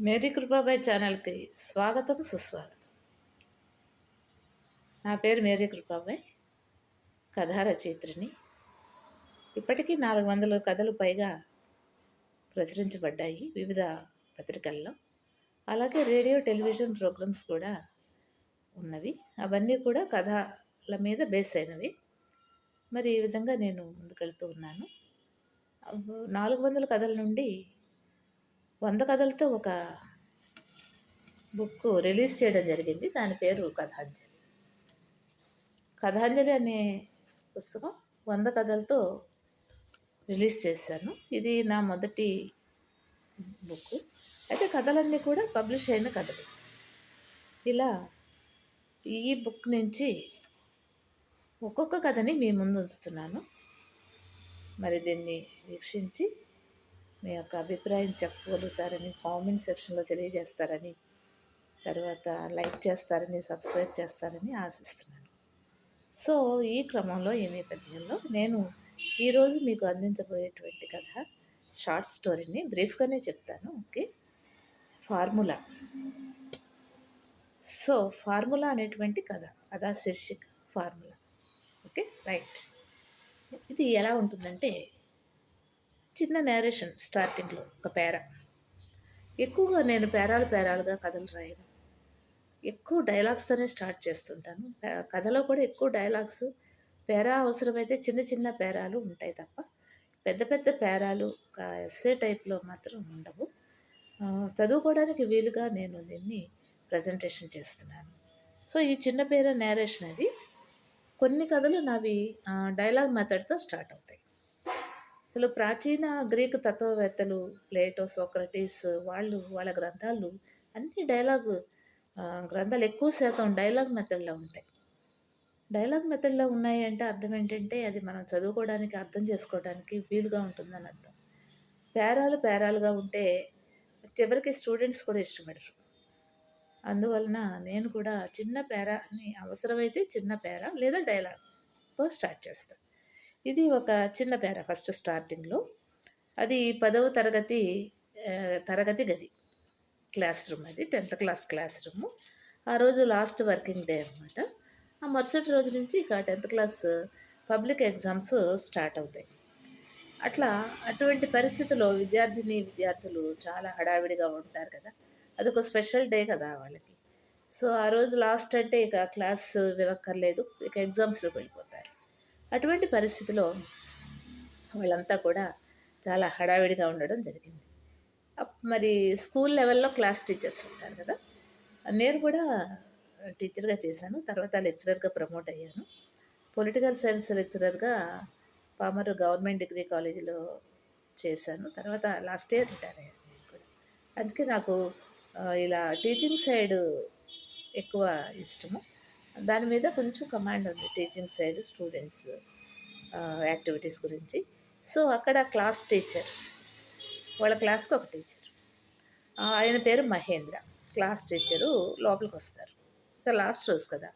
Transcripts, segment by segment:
Mary Kripabai ఛానల్కి స్వాగతం సుస్వాగతం. నా పేరు మేరీ కృపాబాయ్ కథారచయిత్రిని ఇప్పటికీ నాలుగు వందల కథలు పైగా ప్రచురించబడ్డాయి వివిధ పత్రికల్లో. అలాగే రేడియో టెలివిజన్ ప్రోగ్రామ్స్ కూడా ఉన్నవి. అవన్నీ కూడా కథల మీద బేస్ అయినవి. మరి ఈ విధంగా నేను ముందుకెళ్తూ ఉన్నాను. నాలుగు వందల కథల నుండి వంద కథలతో ఒక బుక్ రిలీజ్ చేయడం జరిగింది. దాని పేరు కథాంజలి. కథాంజలి అనే పుస్తకం వంద కథలతో రిలీజ్ చేశాను. ఇది నా మొదటి బుక్ అయితే కథలన్నీ కూడా పబ్లిష్ అయిన కథలు. ఇలా ఈ బుక్ నుంచి ఒక్కొక్క కథని మీ ముందు ఉంచుతున్నాను. మరి దీన్ని వీక్షించి మీ యొక్క అభిప్రాయం చెప్పగలుగుతారని కామెంట్ సెక్షన్లో తెలియజేస్తారని తర్వాత లైక్ చేస్తారని సబ్స్క్రైబ్ చేస్తారని ఆశిస్తున్నాను. సో ఈ క్రమంలో ఈ నేపథ్యంలో నేను ఈరోజు మీకు అందించబోయేటువంటి కథ షార్ట్ స్టోరీని బ్రీఫ్గానే చెప్తాను ఓకే ఫార్ములా సో ఫార్ములా అనేటువంటి కథ కథా శీర్షిక ఫార్ములా ఓకే రైట్ ఇది ఎలా ఉంటుందంటే చిన్న నేరేషన్ స్టార్టింగ్లో ఒక పేర. ఎక్కువగా నేను పేరాలు పేరాలుగా కథలు రాయను. ఎక్కువ డైలాగ్స్తోనే స్టార్ట్ చేస్తుంటాను. కథలో కూడా ఎక్కువ డైలాగ్స్ పేరా అవసరమైతే చిన్న చిన్న పేరాలు ఉంటాయి తప్ప పెద్ద పెద్ద పేరాలు ఒక ఎస్ఏ టైప్లో మాత్రం ఉండవు. చదువుకోవడానికి వీలుగా నేను దీన్ని ప్రజెంటేషన్ చేస్తున్నాను. సో ఈ చిన్న పేర నేరేషన్ అది. కొన్ని కథలు నావి డైలాగ్ మెథడ్తో స్టార్ట్ అవుతాయి. అసలు ప్రాచీన గ్రీకు తత్వవేత్తలు ప్లేటో సోక్రటీస్ వాళ్ళు వాళ్ళ గ్రంథాలు అన్ని డైలాగ్ గ్రంథాలు ఎక్కువ శాతం డైలాగ్ మెథడ్లో ఉంటాయి. డైలాగ్ మెథడ్లో ఉన్నాయి అంటే అర్థం ఏంటంటే అది మనం చదువుకోవడానికి అర్థం చేసుకోవడానికి వీలుగా ఉంటుందని అర్థం. పేరాలు పేరాలుగా ఉంటే చివరికి స్టూడెంట్స్ కూడా ఇష్టపడరు. అందువలన నేను కూడా చిన్న పేరాని అవసరమైతే చిన్న పేర లేదా డైలాగ్తో స్టార్ట్ చేస్తాను ఇది ఒక చిన్న పేర ఫస్ట్ స్టార్టింగ్లో. అది పదవ తరగతి తరగతి గది. క్లాస్ రూమ్ అది టెన్త్ క్లాస్ క్లాస్ రూమ్. ఆ రోజు లాస్ట్ వర్కింగ్ డే అనమాట ఆ మరుసటి రోజు నుంచి ఇక tenth class public exams start అవుతాయి. అట్లా అటువంటి పరిస్థితుల్లో విద్యార్థిని విద్యార్థులు చాలా హడావిడిగా ఉంటారు కదా. అదొక స్పెషల్ డే కదా వాళ్ళకి. సో ఆ రోజు లాస్ట్ అంటే ఇక క్లాస్ వినక్కర్లేదు. ఇక ఎగ్జామ్స్లోకి వెళ్ళిపోతారు. అటువంటి పరిస్థితిలో వాళ్ళంతా కూడా చాలా హడావిడిగా ఉండడం జరిగింది. మరి స్కూల్ లెవెల్లో క్లాస్ టీచర్స్ ఉంటారు కదా నేను కూడా టీచర్గా చేశాను. తర్వాత లెక్చరర్గా ప్రమోట్ అయ్యాను. పొలిటికల్ సైన్స్ లెక్చరర్గా పామరు గవర్నమెంట్ డిగ్రీ కాలేజీలో చేశాను. తర్వాత లాస్ట్ ఇయర్ రిటైర్ అయ్యాను అందుకే నాకు ఇలా టీచింగ్ సైడ్ ఎక్కువ ఇష్టము. దాని మీద కొంచెం కమాండ్ ఉంది టీచింగ్ సైడ్ స్టూడెంట్స్ యాక్టివిటీస్ గురించి. సో అక్కడ క్లాస్ టీచర్ వాళ్ళ క్లాస్కి ఒక టీచర్. ఆయన పేరు మహేంద్ర. క్లాస్ టీచరు లోపలికి వస్తారు. ఇంకా లాస్ట్ రోజు కదా.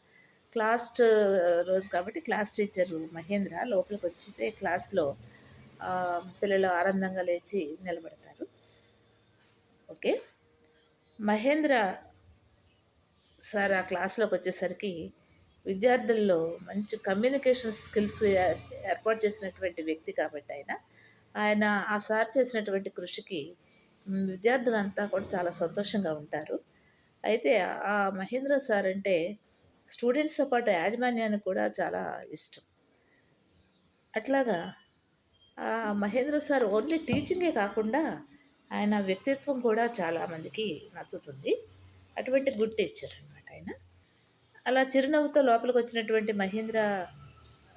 లాస్ట్ రోజు కాబట్టి క్లాస్ టీచర్ మహేంద్ర లోపలికి వచ్చితే క్లాస్లో పిల్లలు ఆనందంగా లేచి నిలబడతారు. ఓకే? మహేంద్ర సార్ ఆ క్లాస్లోకి వచ్చేసరికి విద్యార్థుల్లో మంచి కమ్యూనికేషన్ స్కిల్స్ ఏర్పాటు చేసినటువంటి వ్యక్తి కాబట్టి ఆయన. ఆయన ఆ సార్ చేసినటువంటి కృషికి విద్యార్థులంతా కూడా చాలా సంతోషంగా ఉంటారు. అయితే ఆ మహేంద్ర సార్ అంటే స్టూడెంట్స్తో పాటు యాజమాన్యానికి కూడా చాలా ఇష్టం. అట్లాగా ఆ మహేంద్ర సార్ ఓన్లీ టీచింగే కాకుండా ఆయన వ్యక్తిత్వం కూడా చాలామందికి నచ్చుతుంది. అటువంటి గుడ్ టీచర్ అండి. అలా చిరునవ్వుతో లోపలికి వచ్చినటువంటి మహేంద్ర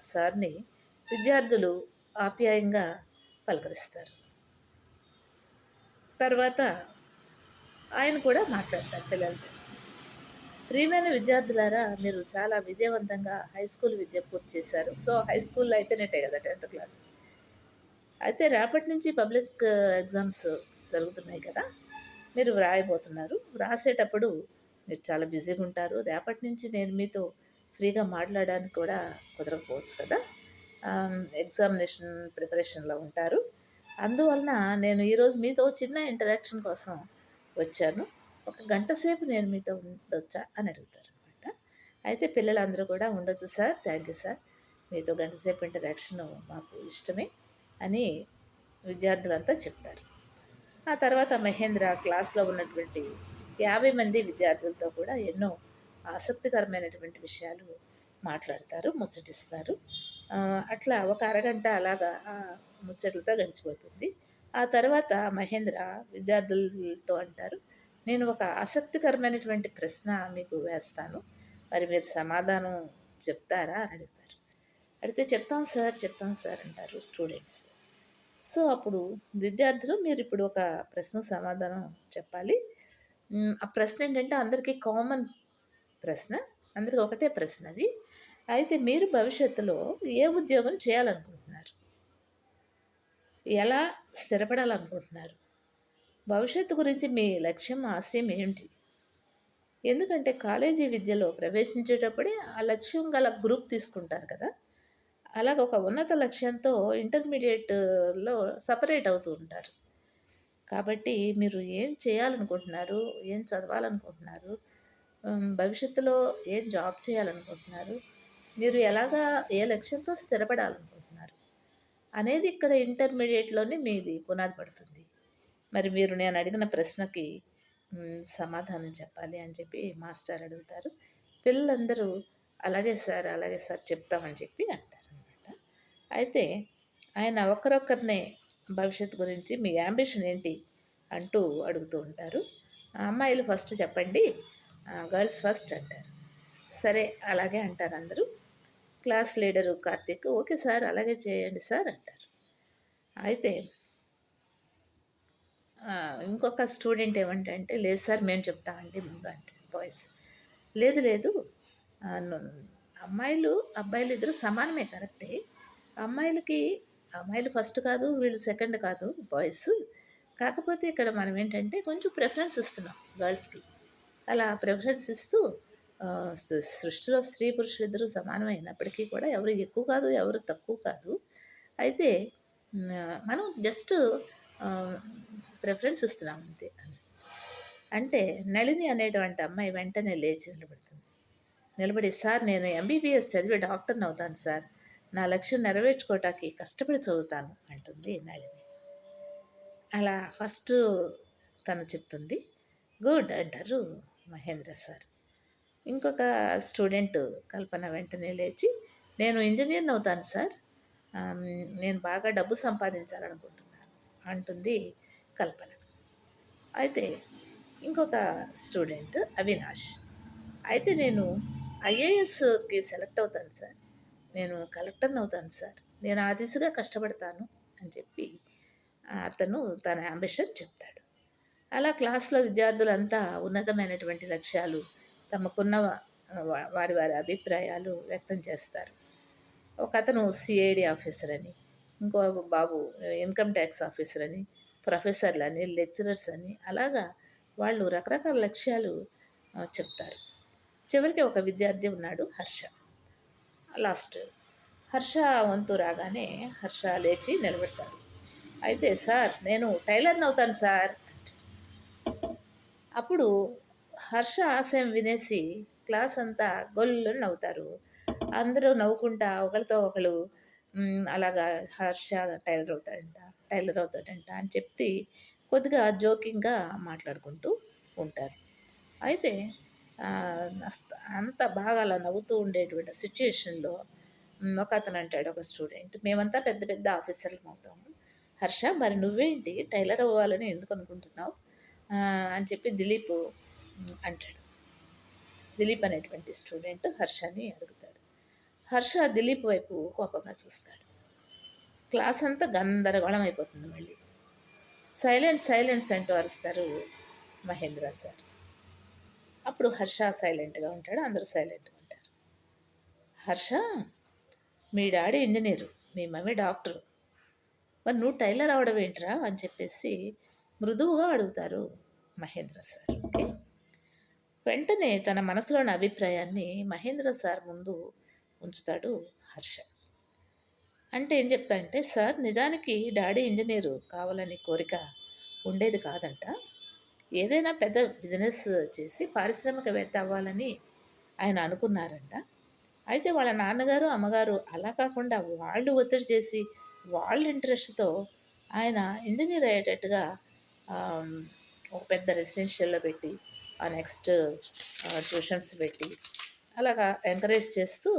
సార్ని విద్యార్థులు ఆప్యాయంగా పలకరిస్తారు. తర్వాత ఆయన కూడా మాట్లాడతారు పిల్లలతో. ప్రియమైన విద్యార్థులారా మీరు చాలా విజయవంతంగా హై స్కూల్ విద్య పూర్తి చేశారు. సో హై స్కూల్లో అయిపోయినట్టే కదా టెన్త్ క్లాస్? అయితే రేపటి నుంచి పబ్లిక్ ఎగ్జామ్స్ జరుగుతున్నాయి కదా? మీరు వ్రాయబోతున్నారు. వ్రాసేటప్పుడు మీరు చాలా బిజీగా ఉంటారు రేపటి నుంచి నేను మీతో ఫ్రీగా మాట్లాడడానికి కూడా కుదరకపోవచ్చు కదా. ఎగ్జామినేషన్ ప్రిపరేషన్లో ఉంటారు. అందువలన నేను ఈరోజు మీతో చిన్న ఇంటరాక్షన్ కోసం వచ్చాను. ఒక గంట సేపు నేను మీతో ఉండొచ్చా అని అడుగుతారు అనమాట అయితే పిల్లలందరూ కూడా ఉండొచ్చు సార్ థ్యాంక్ యూ సార్. మీతో గంట సేపు ఇంటరాక్షన్ మాకు ఇష్టమే అని విద్యార్థులంతా చెప్తారు. ఆ తర్వాత మహేంద్ర క్లాస్లో ఉన్నటువంటి యాభై మంది విద్యార్థులతో కూడా ఎన్నో ఆసక్తికరమైనటువంటి విషయాలు మాట్లాడతారు ముచ్చటిస్తారు. అట్లా ఒక అరగంట అలాగా ముచ్చట్లతో గడిచిపోతుంది. ఆ తర్వాత మహేంద్ర విద్యార్థులతో అంటారు నేను ఒక ఆసక్తికరమైనటువంటి ప్రశ్న మీకు వేస్తాను. మరి మీరు సమాధానం చెప్తారా? అని అడుగుతారు. అడిగితే చెప్తాం సార్ చెప్తాం సార్ అంటారు స్టూడెంట్స్. సో అప్పుడు విద్యార్థులు మీరు ఇప్పుడు ఒక ప్రశ్న సమాధానం చెప్పాలి. ఆ ప్రశ్న ఏంటంటే అందరికీ కామన్ ప్రశ్న అందరికీ ఒకటే ప్రశ్న అది. అయితే మీరు భవిష్యత్తులో ఏ ఉద్యోగం చేయాలనుకుంటున్నారు? ఎలా స్థిరపడాలనుకుంటున్నారు? భవిష్యత్తు గురించి మీ లక్ష్యం ఆశయం ఏంటి? ఎందుకంటే కాలేజీ విద్యలో ప్రవేశించేటప్పుడే ఆ లక్ష్యం గల గ్రూప్ తీసుకుంటారు కదా. అలాగ ఒక ఉన్నత లక్ష్యంతో ఇంటర్మీడియట్లో సపరేట్ అవుతూ ఉంటారు. కాబట్టి మీరు ఏం చేయాలనుకుంటున్నారు? ఏం చదవాలనుకుంటున్నారు? భవిష్యత్తులో ఏం జాబ్ చేయాలనుకుంటున్నారు? మీరు ఎలాగా ఏ లక్ష్యంతో స్థిరపడాలనుకుంటున్నారు? అనేది ఇక్కడ ఇంటర్మీడియట్లోనే మీది పునాది పడుతుంది. మరి మీరు నేను అడిగిన ప్రశ్నకి సమాధానం చెప్పాలి అని చెప్పి మాస్టర్ అడుగుతారు. పిల్లలందరూ అలాగే సార్ అలాగే సార్ చెప్తామని చెప్పి అంటారు అనమాట అయితే ఆయన ఒకరొకరినే భవిష్యత్తు గురించి మీ యాంబిషన్ ఏంటి అంటూ అడుగుతూ ఉంటారు. అమ్మాయిలు ఫస్ట్ చెప్పండి. గర్ల్స్ ఫస్ట్ అంటారు. సరే అలాగే అంటారు అందరూ. Class leader Karthik okay sir అలాగే చేయండి సార్ అంటారు. అయితే ఇంకొక స్టూడెంట్ ఏమంటే లేదు సార్ మేము చెప్తామండి ముందు అంటే బాయ్స్ లేదు లేదు. అమ్మాయిలు అబ్బాయిలు ఇద్దరు సమానమే కరెక్టే. అమ్మాయిలకి అమ్మాయిలు ఫస్ట్ కాదు వీళ్ళు సెకండ్ కాదు బాయ్స్. కాకపోతే ఇక్కడ మనం ఏంటంటే కొంచెం ప్రిఫరెన్స్ ఇస్తున్నాం గర్ల్స్కి. అలా ప్రిఫరెన్స్ ఇస్తూ సృష్టిలో స్త్రీ పురుషులు ఇద్దరు సమానమైనప్పటికీ కూడా ఎవరు ఎక్కువ కాదు ఎవరు తక్కువ కాదు. అయితే మనం జస్ట్ ప్రిఫరెన్స్ ఇస్తున్నాం అంతే. అంటే నళిని అనేటువంటి అమ్మాయి వెంటనే లేచి నిలబడుతుంది. నిలబడి సార్ నేను ఎంబీబీఎస్ చదివి డాక్టర్ని అవుతాను సార్. నా లక్ష్యం నెరవేర్చుకోవటానికి కష్టపడి చదువుతాను అంటుంది నళిని అలా ఫస్ట్ తను చెప్తుంది గుడ్ అంటారు మహేంద్ర సార్. ఇంకొక స్టూడెంట్ కల్పన వెంటనే లేచి నేను ఇంజనీర్ని అవుతాను సార్. నేను బాగా డబ్బు సంపాదించాలనుకుంటున్నాను అంటుంది కల్పన. అయితే ఇంకొక స్టూడెంట్ అవినాష్ అయితే నేను ఐఏఎస్కి సెలెక్ట్ అవుతాను సార్. నేను కలెక్టర్ని అవుతాను సార్. నేను ఆ దిశగా కష్టపడతాను అని చెప్పి అతను తన అంబిషన్ చెప్తాడు. అలా క్లాస్లో విద్యార్థులంతా ఉన్నతమైనటువంటి లక్ష్యాలు తమకున్న వారి వారి అభిప్రాయాలు వ్యక్తం చేస్తారు. ఒక అతను సిఐడి ఆఫీసర్ అని ఇంకో బాబు ఇన్కమ్ ట్యాక్స్ ఆఫీసర్ అని ప్రొఫెసర్లు అని లెక్చరర్స్ అని అలాగా వాళ్ళు రకరకాల లక్ష్యాలు చెప్తారు. చివరికి ఒక విద్యార్థి ఉన్నాడు హర్ష. లాస్ట్. హర్ష వంతు రాగానే హర్ష లేచి నిలబెడతాడు. అయితే సార్ నేను టైలర్ని అవుతాను సార్. అప్పుడు హర్ష ఆశయం వినేసి క్లాస్ అంతా గొల్లు నవ్వుతారు. అందరూ నవ్వుకుంటా ఒకరితో ఒకరు అలాగా హర్ష టైలర్ అవుతాడంట టైలర్ అవుతాడంట అని చెప్పి కొద్దిగా జోకింగ్గా మాట్లాడుకుంటూ ఉంటారు. అయితే అంత బాగా అలా నవ్వుతూ ఉండేటువంటి సిచ్యుయేషన్లో ఒక అతను అంటాడు ఒక స్టూడెంట్. మేమంతా పెద్ద పెద్ద ఆఫీసర్లు అవుతాము. హర్ష మరి నువ్వేంటి? టైలర్ అవ్వాలని ఎందుకు అనుకుంటున్నావు? అని చెప్పి దిలీప్ అంటాడు. దిలీప్ అనేటువంటి స్టూడెంట్ హర్షని అడుగుతాడు. హర్ష దిలీప్ వైపు కోపంగా చూస్తాడు. క్లాస్ అంతా గందరగోళం అయిపోతుంది మళ్ళీ. సైలెంట్ సైలెన్స్ అంటూ అరుస్తారు మహేంద్ర సార్. అప్పుడు హర్ష సైలెంట్గా ఉంటాడు అందరూ సైలెంట్గా ఉంటారు. హర్ష మీ డాడీ ఇంజనీరు మీ మమ్మీ డాక్టరు. మరి నువ్వు టైలర్ అవడం ఏంట్రా? అని చెప్పేసి మృదువుగా అడుగుతారు మహేంద్ర సార్ ఓకే? వెంటనే తన మనసులోని అభిప్రాయాన్ని మహేంద్ర సార్ ముందు ఉంచుతాడు హర్ష. అంటే ఏం చెప్తాడంటే సార్ నిజానికి డాడీ ఇంజనీరు కావాలని కోరిక ఉండేది కాదంట. ఏదైనా పెద్ద బిజినెస్ చేసి పారిశ్రామికవేత్త అవ్వాలని ఆయన అనుకున్నారంట. అయితే వాళ్ళ నాన్నగారు అమ్మగారు అలా కాకుండా వాళ్ళు ఒత్తిడి చేసి వాళ్ళ ఇంట్రెస్ట్తో ఆయన ఇంజనీర్ అయ్యేటట్టుగా ఒక పెద్ద రెసిడెన్షియల్లో పెట్టి ఆ నెక్స్ట్ ట్యూషన్స్ పెట్టి అలాగా ఎంకరేజ్ చేస్తూ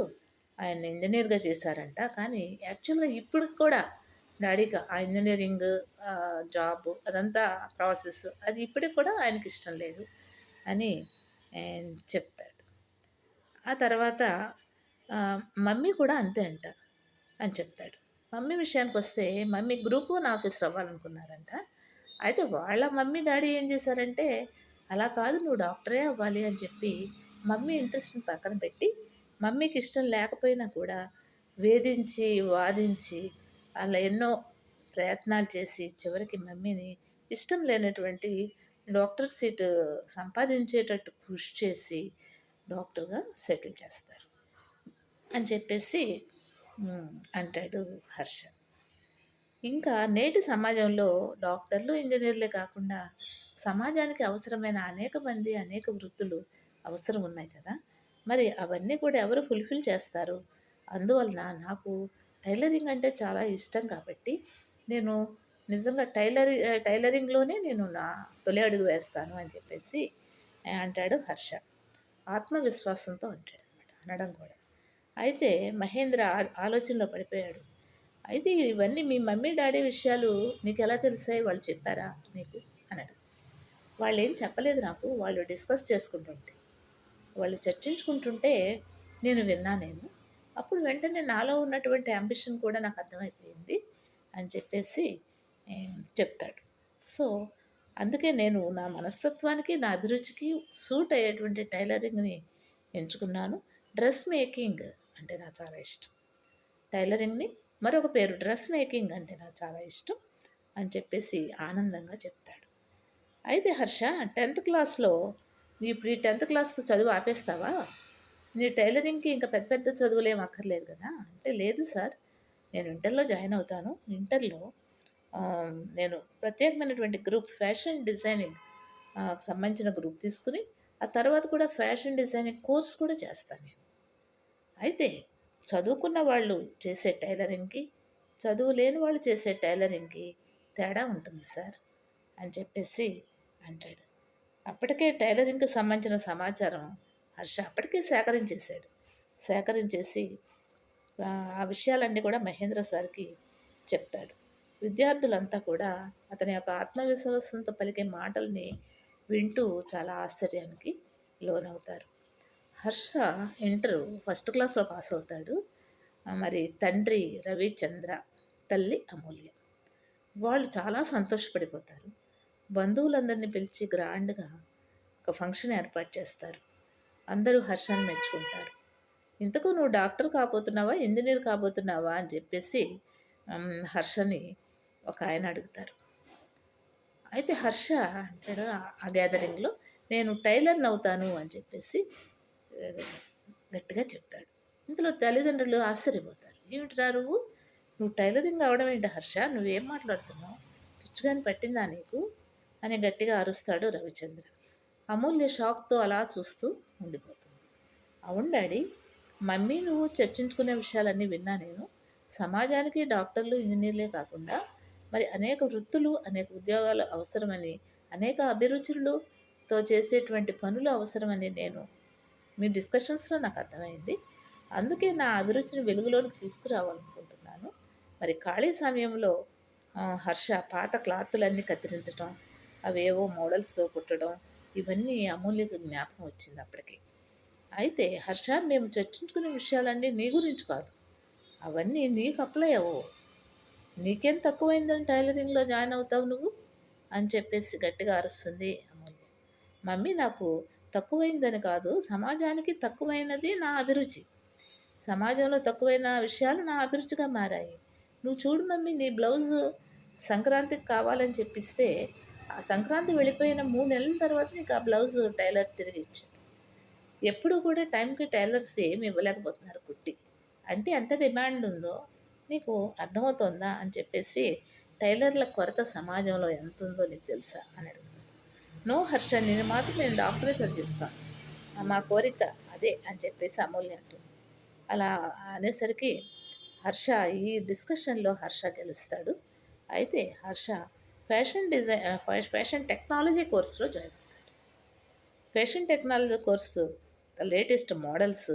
ఆయన ఇంజనీర్గా చేశారంట. కానీ యాక్చువల్గా ఇప్పుడు కూడా డాడీకి ఆ ఇంజనీరింగ్ జాబ్ అదంతా ప్రాసెస్. అది ఇప్పటికి కూడా ఆయనకి ఇష్టం లేదు అని చెప్తాడు. ఆ తర్వాత మమ్మీ కూడా అంతే అంట అని చెప్తాడు. మమ్మీ విషయానికి వస్తే మమ్మీ గ్రూప్ వన్ ఆఫీసర్ అవ్వాలనుకున్నారంట. అయితే వాళ్ళ మమ్మీ డాడీ ఏం చేశారంటే అలా కాదు నువ్వు డాక్టరే అవ్వాలి అని చెప్పి మమ్మీ ఇంట్రెస్ట్ని పక్కన పెట్టి మమ్మీకి ఇష్టం లేకపోయినా కూడా వేధించి వాదించి అలా ఎన్నో ప్రయత్నాలు చేసి చివరికి మమ్మీని ఇష్టం లేనటువంటి డాక్టర్ సీట్ సంపాదించేటట్టు కృషి చేసి డాక్టర్గా సెటిల్ చేస్తారు అని చెప్పేసి అంటాడు హర్ష. ఇంకా నేటి సమాజంలో డాక్టర్లు ఇంజనీర్లే కాకుండా సమాజానికి అవసరమైన అనేక మంది అనేక వృత్తులు అవసరం ఉన్నాయి కదా. మరి అవన్నీ కూడా ఎవరు ఫుల్ఫిల్ చేస్తారు? అందువలన నాకు టైలరింగ్ అంటే చాలా ఇష్టం కాబట్టి నేను నిజంగా టైలరి టైలరింగ్లోనే నేను నా తొలి అడుగు వేస్తాను అని చెప్పేసి అంటాడు హర్ష. ఆత్మవిశ్వాసంతో అంటాడు అనమాట అనడం కూడా. అయితే మహేంద్ర ఆ- ఆలోచనలో పడిపోయాడు. అయితే ఇవన్నీ మీ మమ్మీ డాడీ విషయాలు నీకు ఎలా తెలిసాయి? వాళ్ళు చెప్పారా నీకు? అన్నాడు వాళ్ళు ఏం చెప్పలేదు నాకు వాళ్ళు డిస్కస్ చేసుకుంటుంటే వాళ్ళు చర్చించుకుంటుంటే నేను విన్నానేమో. అప్పుడు వెంటనే నాలో ఉన్నటువంటి అంబిషన్ కూడా నాకు అర్థమైపోయింది అని చెప్పేసి చెప్తాడు. సో అందుకే నేను నా మనస్తత్వానికి నా అభిరుచికి సూట్ అయ్యేటువంటి టైలరింగ్ని ఎంచుకున్నాను. డ్రెస్ మేకింగ్ అంటే నాకు చాలా ఇష్టం. టైలరింగ్ని మరొక పేరు డ్రెస్ మేకింగ్ అంటే నాకు చాలా ఇష్టం అని చెప్పేసి ఆనందంగా చెప్తాడు. అయితే హర్ష టెన్త్ క్లాస్లో నీ ఇప్పుడు ఈ టెన్త్ క్లాస్తో చదువు ఆపేస్తావా? మీరు టైలరింగ్కి ఇంకా పెద్ద పెద్ద చదువులు ఏం అక్కర్లేదు కదా? అంటే లేదు సార్. నేను ఇంటర్లో జాయిన్ అవుతాను. ఇంటర్లో నేను ప్రత్యేకమైనటువంటి గ్రూప్ ఫ్యాషన్ డిజైనింగ్ సంబంధించిన గ్రూప్ తీసుకుని ఆ తర్వాత కూడా ఫ్యాషన్ డిజైనింగ్ కోర్స్ కూడా చేస్తాను నేను. అయితే చదువుకున్న వాళ్ళు చేసే టైలరింగ్కి చదువు లేని వాళ్ళు చేసే టైలరింగ్కి తేడా ఉంటుంది సార్ అని చెప్పేసి అంటాడు. అప్పటికే టైలరింగ్కి సంబంధించిన సమాచారం హర్ష అప్పటికే సేకరించేశాడు. సేకరించేసి ఆ, విషయాలన్నీ కూడా మహేంద్ర సార్కి చెప్తాడు. విద్యార్థులంతా కూడా అతని యొక్క ఆత్మవిశ్వాసంతో పలికే మాటల్ని వింటూ చాలా ఆశ్చర్యానికి లోనవుతారు. హర్ష ఇంటర్ ఫస్ట్ క్లాస్లో పాస్ అవుతాడు. మరి తండ్రి రవిచంద్ర తల్లి అమూల్య. వాళ్ళు చాలా సంతోషపడిపోతారు. బంధువులందరినీ పిలిచి గ్రాండ్గా ఒక ఫంక్షన్ ఏర్పాటు చేస్తారు. అందరూ హర్షాన్ని మెచ్చుకుంటారు. ఇంతకు నువ్వు డాక్టర్ కాబోతున్నావా? ఇంజనీర్ కాబోతున్నావా? అని చెప్పేసి హర్షని ఒక ఆయన అడుగుతారు. అయితే హర్ష అంటాడు ఆ- గ్యాదరింగ్లో నేను టైలర్ని అవుతాను అని చెప్పేసి గట్టిగా చెప్తాడు. ఇందులో తల్లిదండ్రులు ఆశ్చర్యపోతారు. ఏమిటిరా నువ్వు? నువ్వు టైలరింగ్ అవడం ఏంటి హర్ష? నువ్వేం మాట్లాడుతున్నావు? పిచ్చుగాని పట్టిందా నీకు? అని గట్టిగా అరుస్తాడు రవిచంద్ర. అమూల్య షాక్తో అలా చూస్తూ ఉండిపోతుంది. అవును డాడీ మమ్మీ నువ్వు చర్చించుకునే విషయాలన్నీ విన్నా నేను. సమాజానికి డాక్టర్లు ఇంజనీర్లే కాకుండా మరి అనేక వృత్తులు అనేక ఉద్యోగాలు అవసరమని అనేక అభిరుచులతో చేసేటువంటి పనులు అవసరమని నేను మీ డిస్కషన్స్లో నాకు అర్థమైంది. అందుకే నా అభిరుచిని వెలుగులోకి తీసుకురావాలనుకుంటున్నాను. మరి ఖాళీ సమయంలో హర్ష పాత క్లాతులన్నీ కత్తిరించడం అవేవో మోడల్స్గా కుట్టడం ఇవన్నీ అమూల్యకు జ్ఞాపకం వచ్చింది అప్పటికి. అయితే హర్ష మేము చర్చించుకునే విషయాలన్నీ నీ గురించి కాదు. అవన్నీ నీకు అప్లై అవ్వవు. నీకేం తక్కువైందని టైలరింగ్లో జాయిన్ అవుతావు నువ్వు? అని చెప్పేసి గట్టిగా అరుస్తుంది అమూల్య. మమ్మీ నాకు తక్కువైందని కాదు సమాజానికి తక్కువైనది నా అభిరుచి. సమాజంలో తక్కువైన విషయాలు నా అభిరుచిగా మారాయి. నువ్వు చూడు మమ్మీ నీ బ్లౌజ్ సంక్రాంతికి కావాలని చెప్పిస్తే సంక్రాంతి వెళ్ళిపోయిన మూడు నెలల తర్వాత నీకు ఆ బ్లౌజ్ టైలర్ తిరిగి ఇచ్చాడు. ఎప్పుడు కూడా టైంకి టైలర్స్ ఏమి ఇవ్వలేకపోతున్నారు కుట్టి. అంటే ఎంత డిమాండ్ ఉందో నీకు అర్థమవుతోందా అని చెప్పేసి టైలర్ల కొరత సమాజంలో ఎంత ఉందో నీకు తెలుసా అని అడుగుతాను నో హర్ష నేను మాత్రం నేను డాక్టరే చదివిస్తాను మా కోరిక అదే అని చెప్పేసి అమూల్య అంటుంది. అలా అనేసరికి హర్ష ఈ డిస్కషన్లో హర్ష గెలుస్తాడు. అయితే Harsha fashion design fashion technology కోర్సులో జాయిన్ అవుతాడు fashion technology course latest models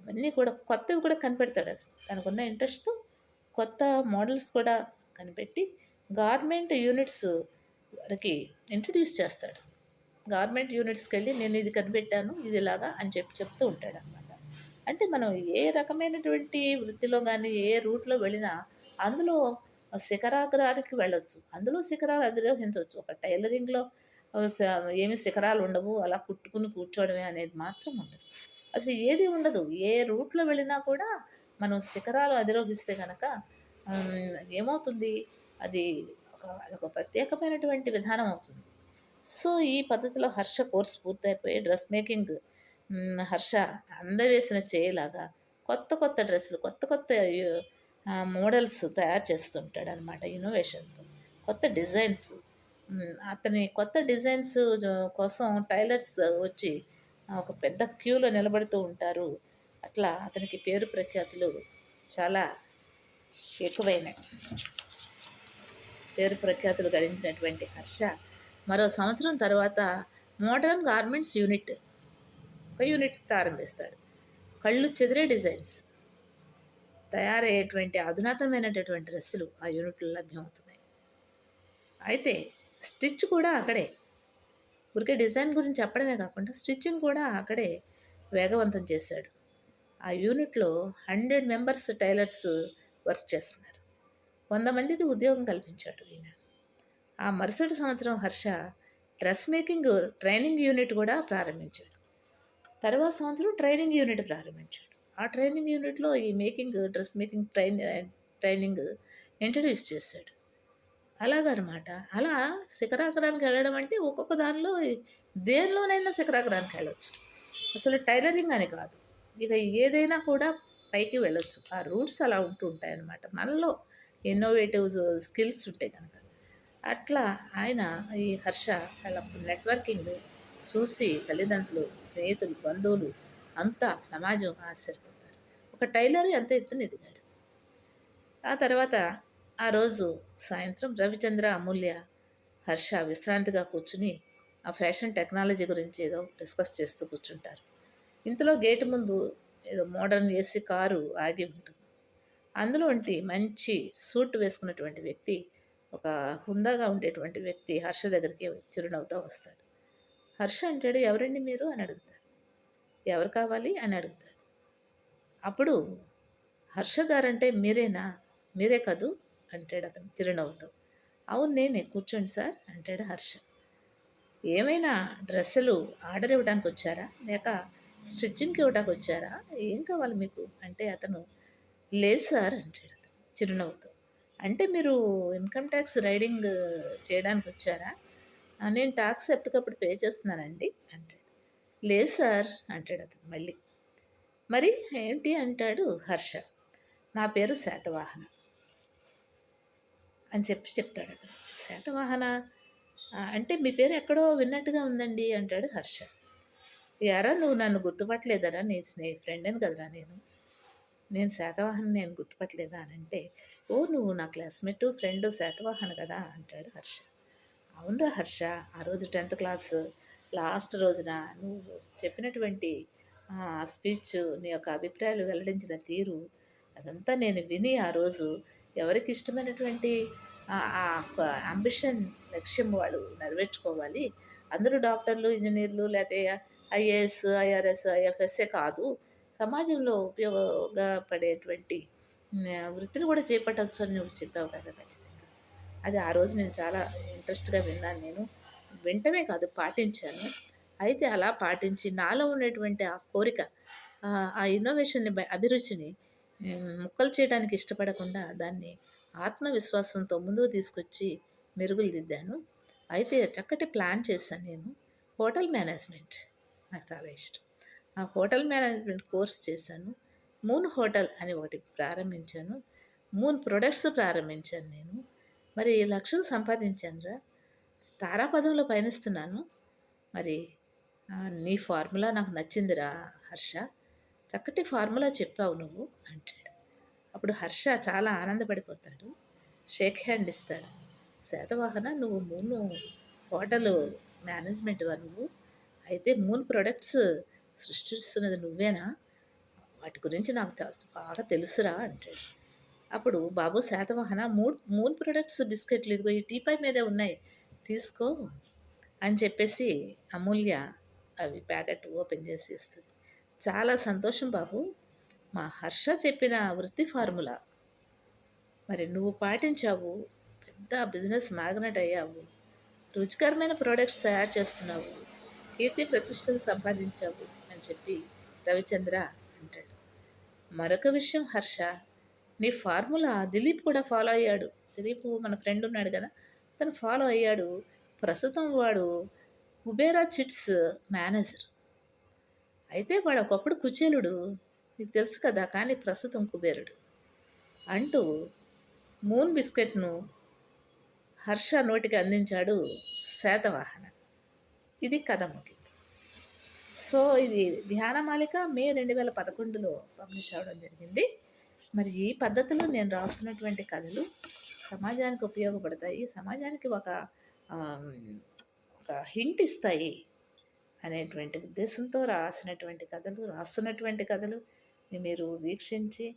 ఇవన్నీ కూడా కొత్తవి కూడా కనిపెడతాడు అది. తనకున్న ఇంట్రెస్ట్తో కొత్త మోడల్స్ కూడా కనిపెట్టి గార్మెంట్ యూనిట్స్ వారికి ఇంట్రడ్యూస్ చేస్తాడు. గార్మెంట్ యూనిట్స్కి వెళ్ళి నేను ఇది కనిపెట్టాను ఇది ఇలాగా అని చెప్పి చెప్తూ ఉంటాడు అనమాట అంటే మనం ఏ రకమైనటువంటి వృత్తిలో కానీ ఏ రూట్లో వెళ్ళినా అందులో శిఖరాగ్రానికి వెళ్ళొచ్చు. అందులో శిఖరాలు అధిరోహించవచ్చు. ఒక టైలరింగ్లో ఏమి శిఖరాలు ఉండవు. అలా కుట్టుకుని కూర్చోవడమే అనేది మాత్రం ఉండదు. అసలు ఏది ఉండదు. ఏ రూట్లో వెళ్ళినా కూడా మనం శిఖరాలు అధిరోహిస్తే కనుక ఏమవుతుంది? అది ఒక అదొక ప్రత్యేకమైనటువంటి విధానం అవుతుంది. సో ఈ పద్ధతిలో హర్ష కోర్స్ పూర్తయిపోయి డ్రెస్ మేకింగ్ హర్ష అందవేసిన చేయలాగా కొత్త కొత్త డ్రెస్సులు కొత్త కొత్త మోడల్స్ తయారు చేస్తుంటాడు అనమాట ఇన్నోవేషన్తో. కొత్త డిజైన్స్. అతని కొత్త డిజైన్స్ కోసం టైలర్స్ వచ్చి ఒక పెద్ద క్యూలో నిలబడుతూ ఉంటారు. అట్లా అతనికి పేరు ప్రఖ్యాతులు చాలా ఎక్కువైనాయి. పేరు ప్రఖ్యాతులు గడించినటువంటి హర్ష మరో సంవత్సరం తర్వాత మోడర్న్ గార్మెంట్స్ యూనిట్ ఒక యూనిట్ ప్రారంభిస్తాడు. కళ్ళు చెదిరే డిజైన్స్. తయారయ్యేటువంటి అధునాతనమైనటువంటి డ్రెస్సులు ఆ యూనిట్లో లభ్యమవుతున్నాయి. అయితే స్టిచ్ కూడా అక్కడే. ఊరికే డిజైన్ గురించి చెప్పడమే కాకుండా స్టిచ్చింగ్ కూడా అక్కడే వేగవంతం చేశాడు. ఆ యూనిట్లో హండ్రెడ్ మెంబర్స్ టైలర్స్ వర్క్ చేస్తున్నారు. వంద మందికి ఉద్యోగం కల్పించాడు ఈయన. ఆ మరుసటి సంవత్సరం Harsha dress making training unit కూడా ప్రారంభించాడు. తర్వాత సంవత్సరం ట్రైనింగ్ యూనిట్ ప్రారంభించాడు. ఆ ట్రైనింగ్ యూనిట్లో ఈ making dress making train training introduce చేశాడు. అలాగనమాట. అలా శిఖరాగ్రానికి వెళ్ళడం అంటే ఒక్కొక్క దానిలో దేనిలోనైనా శిఖరాగ్రానికి వెళ్ళొచ్చు. అసలు టైలరింగ్ అని కాదు. ఇక ఏదైనా కూడా పైకి వెళ్ళొచ్చు. ఆ రూట్స్ అలా ఉంటూ ఉంటాయి అన్నమాట మనలో ఇన్నోవేటివ్ స్కిల్స్ ఉంటాయి కనుక అట్లా ఆయన ఈ హర్ష అలా నెట్వర్కింగ్ చూసి తల్లిదండ్రులు స్నేహితులు బంధువులు అంతా సమాజం ఆశ్చర్యపోతారు. ఒక టైలర్ ఎంత ఎత్తున ఎదిగాడు. ఆ తర్వాత ఆ రోజు సాయంత్రం రవిచంద్ర అమూల్య హర్ష విశ్రాంతిగా కూర్చుని ఆ ఫ్యాషన్ టెక్నాలజీ గురించి ఏదో డిస్కస్ చేస్తూ కూర్చుంటారు. ఇంతలో గేటు ముందు ఏదో మోడర్న్ ఏసీ కారు ఆగి ఉంటుంది. అందులో మంచి సూట్ వేసుకున్నటువంటి వ్యక్తి ఒక హుందాగా ఉండేటువంటి వ్యక్తి హర్ష దగ్గరికి చిరునవ్వుతో వస్తాడు. హర్ష అంటాడు ఎవరండి మీరు? అని అడుగుతాడు. ఎవరు కావాలి అని అడుగుతాడు. అప్పుడు హర్ష గారంటే మీరేనా? మీరే కదూ? అంటాడు అతను చిరునవ్వుతో అవును నేనే. కూర్చోండి సార్ అంటాడు హర్ష. ఏమైనా డ్రెస్సులు ఆర్డర్ ఇవ్వడానికి వచ్చారా? లేక స్టిచ్చింగ్కి ఇవ్వడానికి వచ్చారా? ఏం కావాలి మీకు? అంటే అతను లేదు సార్ అంటాడు అతను చిరునవ్వుతో అంటే మీరు ఇన్కమ్ ట్యాక్స్ రైడింగ్ చేయడానికి వచ్చారా? నేను ట్యాక్స్ ఎప్పటికప్పుడు పే చేస్తున్నానండి అంటాడు. లేదు సార్ అంటాడు అతను మళ్ళీ. మరి ఏంటి అంటాడు హర్ష. నా పేరు శాతవాహన అని చెప్పి చెప్తాడు అతను. శాతవాహన అంటే మీ పేరు ఎక్కడో విన్నట్టుగా ఉందండి అంటాడు హర్ష. ఎరా నువ్వు నన్ను గుర్తుపట్టలేదరా? నీ స్నేహి ఫ్రెండ్ అని కదరా నేను? నేను శాతవాహన నేను గుర్తుపట్టలేదా అని అంటే ఓ నువ్వు నా క్లాస్మేట్ ఫ్రెండ్ శాతవాహన కదా అంటాడు హర్ష. అవునరా హర్ష ఆ రోజు టెన్త్ క్లాస్ లాస్ట్ రోజున నువ్వు చెప్పినటువంటి స్పీచ్ నీ యొక్క అభిప్రాయాలు వెల్లడించిన తీరు అదంతా నేను విని ఆ రోజు ఎవరికి ఇష్టమైనటువంటి అంబిషన్ లక్ష్యం వాళ్ళు నెరవేర్చుకోవాలి. అందరూ డాక్టర్లు ఇంజనీర్లు లేకపోతే ఐఏఎస్ ఐఆర్ఎస్ ఐఎఫ్ఎస్ఏ కాదు సమాజంలో ఉపయోగపడేటువంటి వృత్తిని కూడా చేపట్టవచ్చు అని నువ్వు చెప్పావు కదా ఖచ్చితంగా. అది ఆ రోజు నేను చాలా ఇంట్రెస్ట్గా విన్నాను నేను. వింటమే కాదు పాటించాను. అయితే అలా పాటించి నాలో ఉండేటువంటి ఆ కోరిక ఆ ఇన్నోవేషన్ని అభిరుచిని ముక్కలు చేయడానికి ఇష్టపడకుండా దాన్ని ఆత్మవిశ్వాసంతో ముందుకు తీసుకొచ్చి మెరుగులు దిద్దాను. అయితే చక్కటి ప్లాన్ చేశాను నేను. హోటల్ మేనేజ్మెంట్ నాకు చాలా ఇష్టం. ఆ హోటల్ మేనేజ్మెంట్ కోర్స్ చేశాను. మూన్ హోటల్ అని ఒకటి ప్రారంభించాను. మూన్ ప్రొడక్ట్స్ ప్రారంభించాను నేను. మరి లక్షలు సంపాదించాను రా తారాపదంలో పయనిస్తున్నాను. మరి నీ ఫార్ములా నాకు నచ్చిందిరా హర్ష. చక్కటి ఫార్ములా చెప్పావు నువ్వు అంటాడు. అప్పుడు హర్ష చాలా ఆనందపడిపోతాడు. షేక్ హ్యాండ్ ఇస్తాడు. శాతవాహన నువ్వు మూను హోటల్ మేనేజ్మెంట్ నువ్వు? అయితే మూన్ ప్రొడక్ట్స్ సృష్టిస్తున్నది నువ్వేనా? వాటి గురించి నాకు బాగా తెలుసురా అంటాడు. అప్పుడు బాబు శాతవాహన మూడ్ మూన్ ప్రొడక్ట్స్ బిస్కెట్లు ఇదిగో ఈ టీపై మీదే ఉన్నాయి. తీసుకో అని చెప్పేసి అమూల్య అవి ప్యాకెట్ ఓపెన్ చేసి ఇస్తుంది. చాలా సంతోషం బాబు. మా హర్ష చెప్పిన వృత్తి ఫార్ములా. మరి నువ్వు పాటించావు. పెద్ద బిజినెస్ మ్యాగ్నెట్ అయ్యావు. రుచికరమైన ప్రోడక్ట్స్ తయారు చేస్తున్నావు. కీర్తి ప్రతిష్టలు సంపాదించావు అని చెప్పి రవిచంద్ర అంటాడు. మరొక విషయం హర్ష. నీ ఫార్ములా దిలీప్ కూడా ఫాలో అయ్యాడు. దిలీప్ మన ఫ్రెండ్ ఉన్నాడు కదా. తను ఫాలో అయ్యాడు. ప్రస్తుతం వాడు కుబేరా చిట్స్ మేనేజర్. అయితే వాడు ఒకప్పుడు కుచేలుడు. నీకు తెలుసు కదా కానీ ప్రస్తుతం కుబేరుడు. అంటూ మూన్ బిస్కెట్ను హర్ష నోటికి అందించాడు శాతవాహన ఇది కథ ముగింపు. సో ఇది ధ్యానమాలిక మే రెండు వేల పదకొండులో పబ్లిష్ అవ్వడం జరిగింది. మరి ఈ పద్ధతిలో నేను రాస్తున్నటువంటి కథలు సమాజానికి ఉపయోగపడతాయి. సమాజానికి ఒక ఒక హింట్ ఇస్తాయి అనేటువంటి ఉద్దేశంతో రాసినటువంటి కథలు రాస్తున్నటువంటి కథలు మీరు వీక్షించి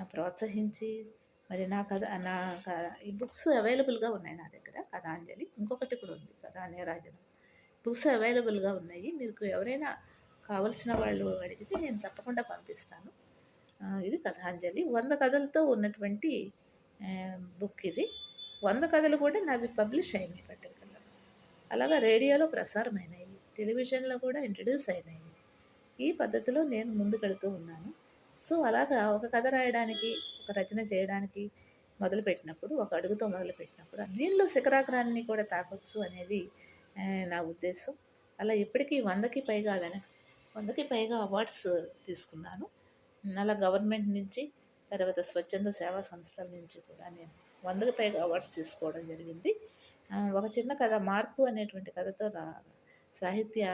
ప్రోత్సహించి మరి నా కథ నా క- ఈ బుక్స్ అవైలబుల్గా ఉన్నాయి నా దగ్గర కథాంజలి. ఇంకొకటి కూడా ఉంది కథానే నీరాజనం బుక్స్ అవైలబుల్గా ఉన్నాయి. మీకు ఎవరైనా కావలసిన వాళ్ళు అడిగితే నేను తప్పకుండా పంపిస్తాను. ఇది కథాంజలి. వంద కథలతో ఉన్నటువంటి Um, బుక్ ఇది. వంద కథలు కూడా నావి పబ్లిష్ అయినాయి పత్రికల్లో. అలాగా రేడియోలో ప్రసారమైనాయి టెలివిజన్లో కూడా ఇంట్రడ్యూస్ అయినాయి. ఈ పద్ధతిలో నేను ముందుకెడుతూ ఉన్నాను. సో అలాగా ఒక కథ రాయడానికి ఒక రచన చేయడానికి మొదలుపెట్టినప్పుడు ఒక అడుగుతో మొదలుపెట్టినప్పుడు దీనిలో శిఖరాగ్రాన్ని కూడా తాకొచ్చు అనేది నా ఉద్దేశం. అలా ఇప్పటికీ వందకి పైగా వెనక వందకి పైగా అవార్డ్స్ తీసుకున్నాను. అలా గవర్నమెంట్ నుంచి తర్వాత స్వచ్ఛంద సేవా సంస్థల నుంచి కూడా నేను వందకు పైగా అవార్డ్స్ తీసుకోవడం జరిగింది. ఒక చిన్న కథ మార్పు అనేటువంటి కథతో నా సాహిత్య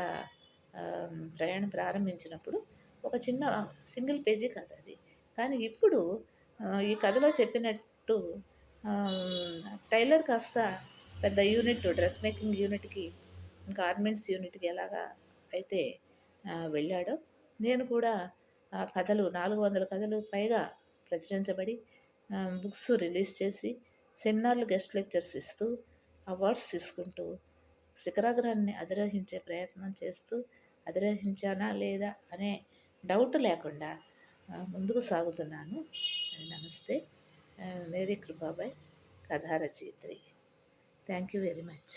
ప్రయాణం ప్రారంభించినప్పుడు ఒక చిన్న సింగిల్ పేజీ కథ అది. కానీ ఇప్పుడు ఈ కథలో చెప్పినట్టు టైలర్ కాస్త పెద్ద యూనిట్ డ్రెస్ మేకింగ్ యూనిట్కి గార్మెంట్స్ యూనిట్కి ఎలాగా అయితే వెళ్ళాడో నేను కూడా ఆ కథలు నాలుగు వందల కథలు పైగా ప్రచురించబడి బుక్స్ రిలీజ్ చేసి సెమినార్లు గెస్ట్ లెక్చర్స్ ఇస్తూ అవార్డ్స్ తీసుకుంటూ శిఖరాగ్రాన్ని అధిరోహించే ప్రయత్నం చేస్తూ అధిరోహించానా లేదా అనే డౌట్ లేకుండా ముందుకు సాగుతున్నాను. నమస్తే. మేరీ కృపాబాయ్ కథా రచయిత్రి థ్యాంక్ యూ వెరీ మచ్.